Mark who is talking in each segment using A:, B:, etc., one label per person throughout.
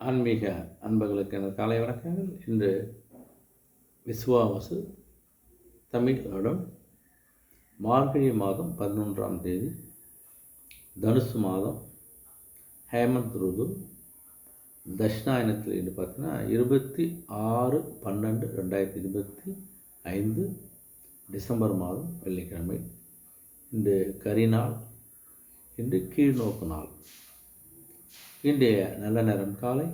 A: ஆன்மீக அன்பர்களுக்கு எனது காலை வணக்கங்கள். இன்று விஸ்வாவசு தமிழ் வருடம் மார்கழி மாதம் பதினொன்றாம் தேதி தனுசு மாதம் ஹேமந்த் ருது தட்சிணாயனத்தில் இன்று பார்த்தீங்கன்னா இருபத்தி ஆறு பன்னெண்டு ரெண்டாயிரத்தி இருபத்தி ஐந்து டிசம்பர் மாதம் வெள்ளிக்கிழமை. இன்று கரிநாள் இன்று கீழ்நோக்கு நாள். இன்றைய நல்ல நேரம் காலை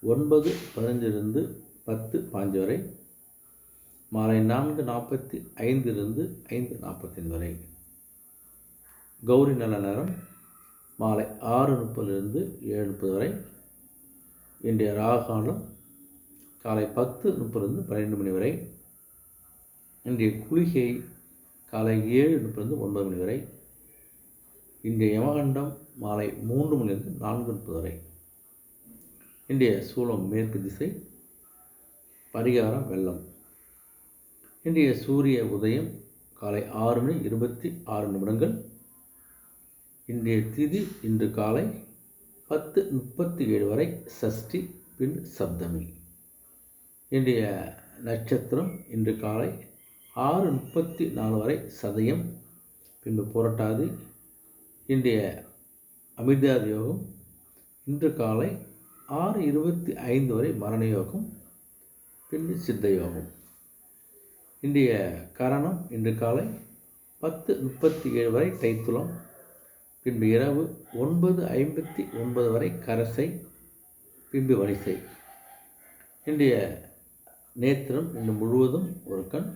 A: ஒன்பது பதினஞ்சிலிருந்து பத்து பாஞ்சு வரை மாலை நான்கு நாற்பத்தி ஐந்திலிருந்து ஐந்து நாற்பத்தைந்து வரை. கௌரி நல்ல நேரம் மாலை ஆறு முப்பதிலிருந்து ஏழு முப்பது வரை. இன்றைய ராகாலம் காலை பத்து முப்பதுலேருந்து பன்னிரெண்டு மணி வரை. இன்றைய குளிகை காலை ஏழு முப்பதுலேருந்து ஒன்பது மணி வரை. இன்றைய யமகண்டம் மாலை மூன்று மணிலிருந்து நான்கு முப்பது வரை. இன்றைய சூலம் மேற்கு திசை பரிகாரம் வெள்ளம். இன்றைய சூரிய உதயம் காலை ஆறு மணி இருபத்தி ஆறு நிமிடங்கள். இன்றைய திதி இன்று காலை பத்து முப்பத்தி ஏழு வரை சஷ்டி பின் சப்தமி. இன்றைய நட்சத்திரம் இன்று காலை ஆறு முப்பத்தி நாலு வரை சதயம். பின்பு புரட்டாதி இன்றைய அமிர்தாதி யோகம் இன்று காலை ஆறு இருபத்தி ஐந்து வரை மரண யோகம் பின்பு சித்த யோகம் இன்றைய கரணம் இன்று காலை பத்து முப்பத்தி ஏழு வரை தைத்துளம் பின்பு இரவு ஒன்பது ஐம்பத்தி ஒன்பது வரை கரசை பின்பு வரிசை. இன்றைய நேத்திரம் இன்று முழுவதும் ஒரு கண்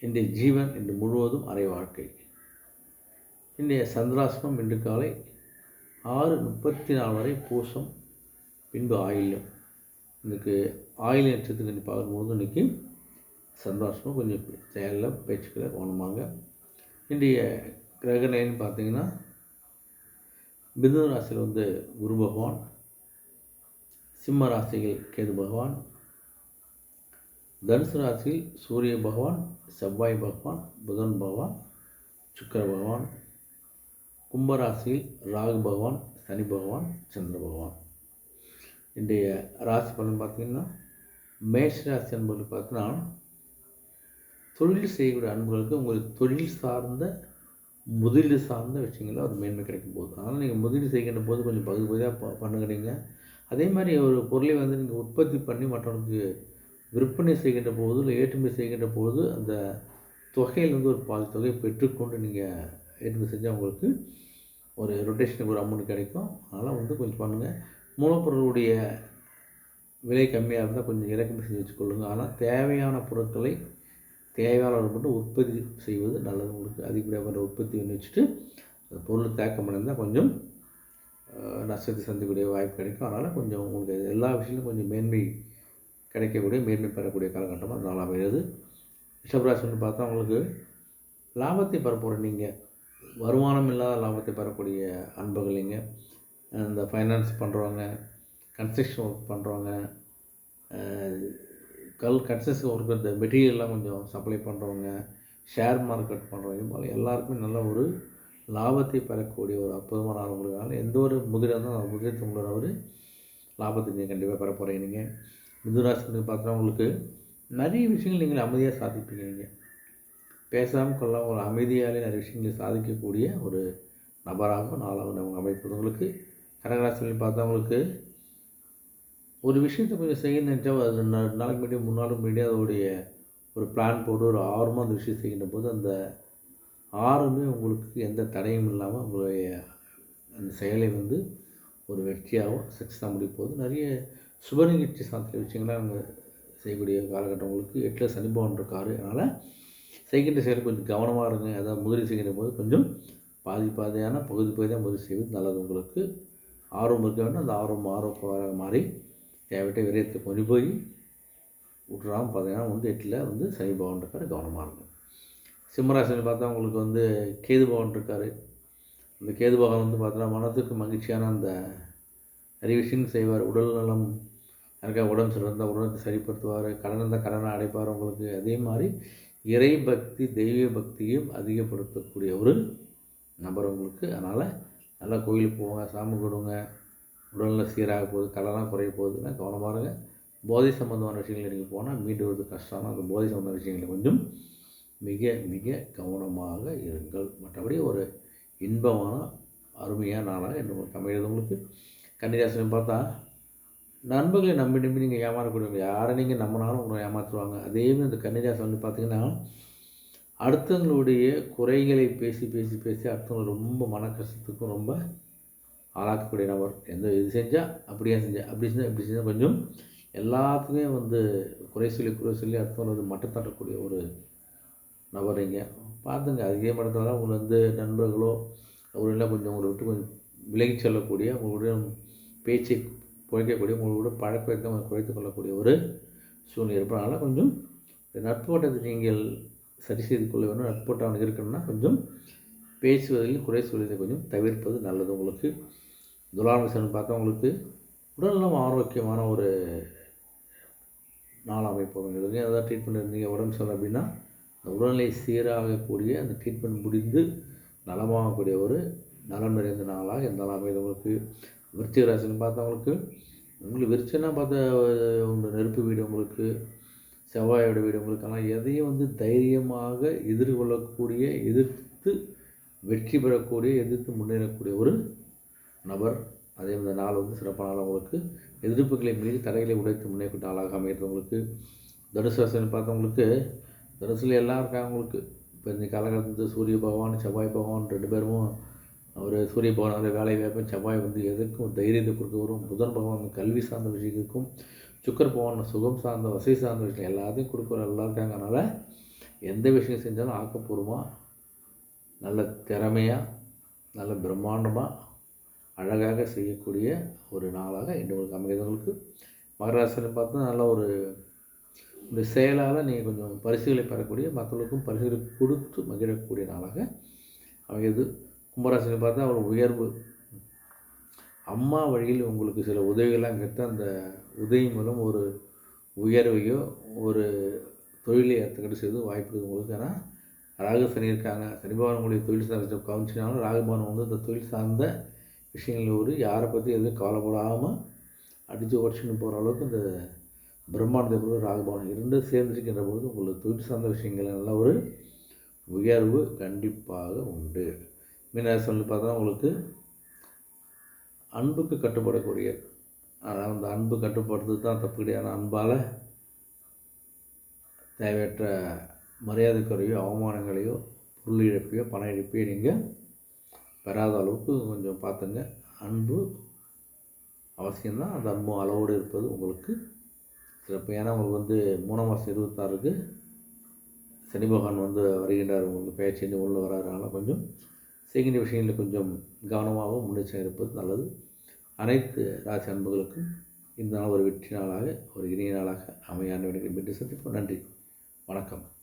A: இன்றைய ஜீவன் இன்று முழுவதும் அரை வாழ்க்கை. இன்றைய சந்திராசிரமம் இன்று காலை ஆறு முப்பத்தி நாலு வரை பூசம் பின்பு ஆயில்யம். இன்றைக்கு ஆயில் நட்சத்திரத்துக்கு இன்றைக்கி பார்க்கும்போது இன்றைக்கி சந்திராசிரமம் கொஞ்சம் செயலில் பேச்சுக்களை கவனமாங்க இன்றைய கிரகணைன்னு பார்த்தீங்கன்னா மிதுன ராசியில் வந்து குரு பகவான் சிம்ம ராசியில் கேது பகவான் தனுசு ராசியில் சூரிய பகவான் செவ்வாய் பகவான் புதன் பகவான் சுக்கர பகவான் கும்பராசியில் ராகு பகவான் சனி பகவான் சந்திர பகவான். இன்றைய ராசி பலன் பார்த்திங்கன்னா மேஷ ராசி என்பது பார்த்தீங்கன்னா தொழில் செய்யக்கூடிய அன்புகளுக்கு உங்களுக்கு தொழில் சார்ந்த முதலீடு சார்ந்த விஷயங்களில் ஒரு மேன்மை கிடைக்கும் போது. அதனால் நீங்கள் முதலீடு செய்கின்ற போது கொஞ்சம் பகுதி பகுதியாக ப பண்ணுகிறீங்க. அதே மாதிரி ஒரு பொருளை வந்து நீங்கள் உற்பத்தி பண்ணி மற்றவங்களுக்கு விற்பனை செய்கின்ற போது இல்லை ஏற்றுமதி செய்கின்ற போது அந்த தொகையிலேருந்து ஒரு பாதி தொகையை பெற்றுக்கொண்டு நீங்கள் ஏற்றுமதி செஞ்சால் உங்களுக்கு ஒரு ரொட்டேஷனுக்கு ஒரு அமௌண்ட் கிடைக்கும். அதனால் வந்து கொஞ்சம் பண்ணுங்கள் மூலப்பொருளுடைய விலை கம்மியாக இருந்தால் கொஞ்சம் இறக்குமதி செஞ்சு வச்சுக்கொள்ளுங்கள் ஆனால் தேவையான பொருட்களை தேவையானவர் மட்டும் உற்பத்தி செய்வது நல்லது. உங்களுக்கு அதிகப்படியாக உற்பத்தி பண்ணி வச்சுட்டு அந்த பொருள் தேக்கம் அடைந்தால் கொஞ்சம் நஷ்டத்தை சந்திக்கக்கூடிய வாய்ப்பு கிடைக்கும். அதனால் கொஞ்சம் உங்களுக்கு எல்லா விஷயங்களும் கொஞ்சம் மேன்மை கிடைக்கக்கூடிய மேன்மை பெறக்கூடிய காலகட்டமாக நாளாக அமைகிறது. ரிஷபராசின்னு பார்த்தா உங்களுக்கு லாபத்தை பெறப்போகிற நீங்கள் வருமானம் இல்லாத லாபத்தை பெறக்கூடிய அன்புகள் இந்த ஃபைனான்ஸ் பண்ணுறவங்க கன்ஸ்ட்ரக்ஷன் ஒர்க் பண்ணுறவங்க கல் கன்ஸ்ட்ரக்ஷன் ஒர்க் இந்த மெட்டீரியல்லாம் கொஞ்சம் சப்ளை பண்ணுறவங்க ஷேர் மார்க்கெட் பண்ணுறவங்க போல் எல்லாருக்குமே நல்ல ஒரு லாபத்தை பெறக்கூடிய ஒரு அற்புதமான ஆளுங்களுக்கான எந்த ஒரு முதலாக இருந்தாலும் முதலீட்டு உங்களோட ஒரு லாபத்தை நீங்கள் கண்டிப்பாக பெற போகிறீங்க மிதுராசி பார்த்தா உங்களுக்கு நிறைய விஷயங்கள் நீங்கள் அமைதியாக சாதிப்பீங்க நீங்கள் பேசாமல் கொள்ளாமல் ஒரு அமைதியாலே நிறைய விஷயங்களை சாதிக்கக்கூடிய ஒரு நபராக நாலாவது அவங்க கனகராசனில் கடகராசியில் பார்த்தவங்களுக்கு ஒரு விஷயத்தை கொஞ்சம் செய்ய நினச்சா அது ரெண்டு நாளைக்கு முன்னாடி மூணு நாளுக்கு முன்னாடி அதோடைய ஒரு பிளான் போட்டு ஒரு ஆர்வமாக அந்த விஷயம் செய்கின்ற போது அந்த ஆர்வமே உங்களுக்கு எந்த தடையும் இல்லாமல் உங்களுடைய அந்த செயலை வந்து ஒரு வெற்றியாகவும் சக்ஸஸாக முடிய போது நிறைய சுப நிகழ்ச்சி சாத்திய விஷயங்கள்லாம் அவங்க செய்யக்கூடிய காலகட்டம் உங்களுக்கு எட்டில் சனிபவன் இருக்காரு. அதனால் செய்கின்ற செயல் கொஞ்சம் கவனமாக இருங்க. அதாவது முதலீடு செய்கின்ற போது கொஞ்சம் பாதி பாதையான பகுதி பகுதியாக முதலீடு செய்வது நல்லது. உங்களுக்கு ஆர்வம் இருக்க வேண்டும். அந்த ஆர்வம் ஆர்வமாக மாறி தேவையிட்ட விரயத்தை கொண்டு போய் விட்றாமல் பார்த்தீங்கன்னா வந்து எட்டில் வந்து சனி பவன் இருக்கார். கவனமாக இருக்கும் சிம்மராசன் பார்த்தா உங்களுக்கு வந்து கேது பவன் இருக்கார். அந்த கேது பகவான் வந்து பார்த்தோன்னா மனதுக்கு மகிழ்ச்சியான அந்த நிறைய விஷயங்கள் செய்வார். உடல் நலம் யாருக்கா உடம்பு சரியிருந்தால் உடனே சரிப்படுத்துவார். கடன் இருந்தால் கடனை அடைப்பார். உங்களுக்கு அதே மாதிரி இறை பக்தி தெய்வ பக்தியும் அதிகப்படுத்தக்கூடிய ஒரு நபர் உங்களுக்கு. அதனால் நல்லா கோயிலுக்கு போங்க சாமி கொடுங்க உடல்நிலை சீராக போகுது கடலாம் குறைய போகுதுன்னா கவனமாக இருங்க. போதை சம்மந்தமான விஷயங்கள் நீங்கள் போனால் மீண்டு வருது கஷ்டம் அந்த போதை சம்மந்தமான விஷயங்களை கொஞ்சம் மிக மிக கவனமாக இருங்கள். மற்றபடி ஒரு இன்பமான அருமையான நாளாக என்ன உங்களுக்கு உங்களுக்கு கன்னிராசினம் பார்த்தா நண்பர்களை நம்பி நம்பி நீங்கள் ஏமாறக்கூடியவங்க யாரை நீங்கள் நம்பினாலும் உங்களை ஏமாற்றுவாங்க அதேமாதிரி இந்த கன்னிராசி வந்து பார்த்திங்கன்னா அடுத்தவங்களுடைய குறைகளை பேசி பேசி பேசி அடுத்தவங்களை ரொம்ப மன கஷ்டத்துக்கும் ரொம்ப ஆளாக்கக்கூடிய நபர். எந்த இது செஞ்சால் அப்படியே செஞ்சால் அப்படி செஞ்சால் இப்படி செஞ்சால் கொஞ்சம் எல்லாத்துக்குமே வந்து குறை சொல்லி குறை சொல்லி அடுத்தவங்க வந்து மட்டம் தட்டக்கூடிய ஒரு நபர் நீங்கள் பார்த்துங்க அதே மட்டத்தில் தான் உங்களை வந்து நண்பர்களோ அவர்களெல்லாம் கொஞ்சம் உங்களை விட்டு கொஞ்சம் விலகி செல்லக்கூடிய உங்களுடைய பேச்சை குறைக்கக்கூடிய உங்களோட பழக்க வழக்கத்தை குறைத்து கொள்ளக்கூடிய ஒரு சூழ்நிலை இருப்பதனால கொஞ்சம் நட்பு வட்டத்தை நீங்கள் சரி செய்து கொள்ள வேண்டும். நட்பு வட்டம் இருக்கணும்னா கொஞ்சம் பேசுவதில் குறை சொல்வதை கொஞ்சம் தவிர்ப்பது நல்லது உங்களுக்கு. துலாமிசன் பார்த்தா உங்களுக்கு உடல்நலம் ஆரோக்கியமான ஒரு நாள் அமைப்பு இதுவரையும் ஏதாவது ட்ரீட்மெண்ட் இருந்தீங்க உடம்பு சொல்ல அப்படின்னா அந்த உடல்நிலை சீராகக்கூடிய அந்த ட்ரீட்மெண்ட் முடிந்து நலமாகக்கூடிய ஒரு நலம் நிறைந்த நாளாக எந்த நாள் அமைது உங்களுக்கு. விருச்சிக ராசின்னு பார்த்தவங்களுக்கு உங்களுக்கு விருச்சனா பார்த்த உங்கள் நெருப்பு வீடு உங்களுக்கு செவ்வாயோட வீடு உங்களுக்கெல்லாம் எதையும் வந்து தைரியமாக எதிர்கொள்ளக்கூடிய எதிர்த்து வெற்றி பெறக்கூடிய எதிர்த்து முன்னேறக்கூடிய ஒரு நபர் அதே இந்த நாள் வந்து சிறப்பான நாள் உங்களுக்கு. எதிர்ப்புகளை மீறி தடைகளை உடைத்து முன்னேற்ற நாளாக அமைகிறது உங்களுக்கு தனுசு ராசின்னு பார்த்தவங்களுக்கு தனுசில் எல்லாம் இருக்காங்க உங்களுக்கு. இப்போ இந்த காலகட்டத்தில் சூரிய பகவான் செவ்வாய் பகவான் ரெண்டு பேரும் அவர் சூரிய பகவான் வேலை வாய்ப்பு செவ்வாய் வந்து எதுக்கும் தைரியத்தை கொடுக்க வரும் புதன் பகவான் கல்வி சார்ந்த விஷயத்துக்கும் சுக்கர் பகவான் சுகம் சார்ந்த வசதி சார்ந்த விஷயம் எல்லாத்தையும் கொடுக்குற எல்லாம் இருக்காங்க. அதனால் எந்த விஷயம் செஞ்சாலும் ஆக்கப்பூர்வமாக நல்ல திறமையாக நல்ல பிரம்மாண்டமாக அழகாக செய்யக்கூடிய ஒரு நாளாக இன்னொரு உங்களுக்கு அமைகிறவங்களுக்கு மகராசனை பார்த்தா நல்ல ஒரு இந்த செயலால் நீங்கள் கொஞ்சம் பரிசுகளை பெறக்கூடிய மற்றவர்களுக்கும் பரிசுகளை கொடுத்து மகிழக்கூடிய நாளாக அமைகிறது. கும்பராசினை பார்த்தா அவர் உயர்வு. அம்மா வழியில் உங்களுக்கு சில உதவிகள்லாம் கேட்டால் அந்த உதவி மூலம் ஒரு உயர்வையோ ஒரு தொழிலை ஏற்றுக்கிட்டு செய்து வாய்ப்பு உங்களுக்கு. ஏன்னா ராகு சனி இருக்காங்க. சனிபவன் உங்களுக்கு தொழில் சார்ந்த கவனிச்சினாலும் ராகுபவன் வந்து இந்த தொழில் சார்ந்த விஷயங்கள் ஒரு யாரை பற்றி எதுவும் கவலைப்படாமல் அடித்து உடச்சுன்னு போகிற அளவுக்கு இந்த பிரம்மாண்டத்தை ராகுபவன் இரண்டும் சேர்ந்துருக்கின்ற பொழுது உங்களுக்கு தொழில் சார்ந்த விஷயங்கள் நல்ல ஒரு உயர்வு கண்டிப்பாக உண்டு. மீனராசி பார்த்தா உங்களுக்கு அன்புக்கு கட்டுப்படக்கூடிய அதாவது அந்த அன்பு கட்டுப்படுறது தான் தப்பு கிடையாது. அன்பால் தேவையற்ற மரியாதைக்குறையோ அவமானங்களையோ பொருள் இழப்பையோ பண இழப்பையோ நீங்கள் பெறாத அளவுக்கு கொஞ்சம் பார்த்துங்க. அன்பு அவசியம்தான். அந்த அன்பு அளவோடு இருப்பது உங்களுக்கு சிறப்பு. ஏன்னா உங்களுக்கு வந்து மூணாம் மாதம் இருபத்தாறுக்கு சனி பகவான் வந்து வருகின்றார். உங்களுக்கு பேச்சு உள்ளே வராதனால கொஞ்சம் செய்கின்ற விஷயங்களில் கொஞ்சம் கவனமாகவும் முன்னெச்சரிக்கை இருப்பது நல்லது. அனைத்து ராசி அன்புகளுக்கும் இந்த நாள் ஒரு வெற்றி நாளாக ஒரு இனிய நாளாக அமையான மீண்டும் சந்திப்போம். நன்றி. வணக்கம்.